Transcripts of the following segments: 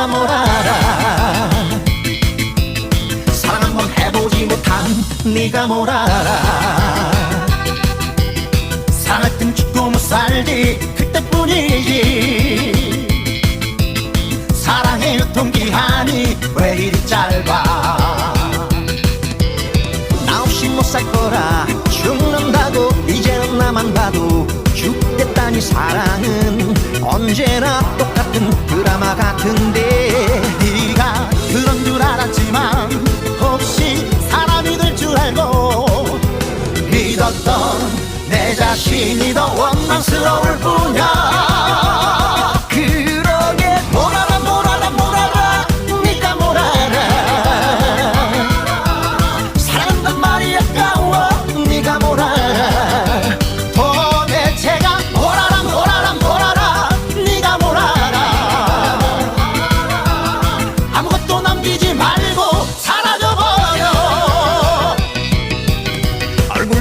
네가 뭘 알아? 사랑 한번 해보지 못한 네가 뭘 알아? 땐 죽고 못 살지 그때뿐이지. 사랑의 유통기한이 왜 이리 짧아? 나 없이 못 살 거라 죽는다고 이제는 나만 봐도 죽겠다니 사랑은 언제나 똑같은 드라마 같은데 네가 그런 줄 알았지만 혹시 사람이 될 줄 알고 믿었던 내 자신이 더 원망스러울 뿐이야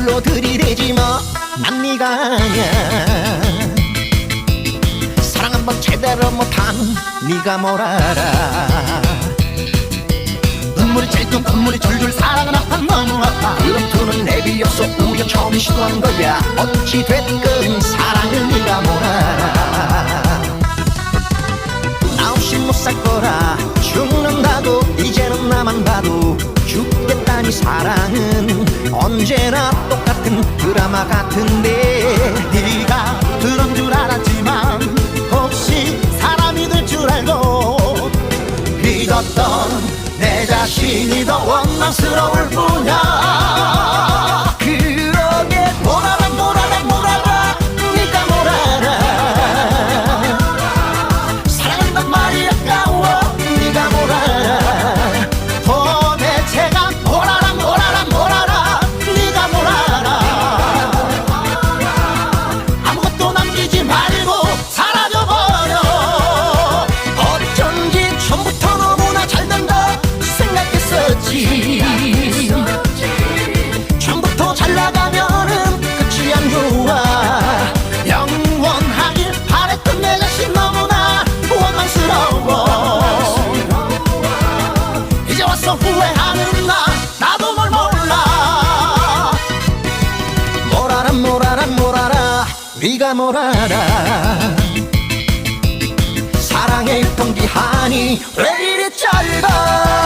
얼굴로 들이대지 마난 네가 아니야. 사랑 한번 제대로 못한 네가 뭘 알아. 눈물이 찔끔 콧물이 줄줄 사랑은 아파 너무 아파. 그런 투는 내비 없어. 우리가 처음 시도한 거야. 어찌 됐건 사랑을 네가 뭘 알아. 나 없이 못 살 거라. 죽는다고 이제는 나만 봐도 죽겠다니 사랑은 언제나 똑 같은 드라마 같은데 네가 그런 줄 알았지만 혹시 사람이 될 줄 알고 믿었던 내 자신이 더 원망스러울 뿐이야 네가 뭘 알아 사랑의 유통기한이 왜 이리 짧아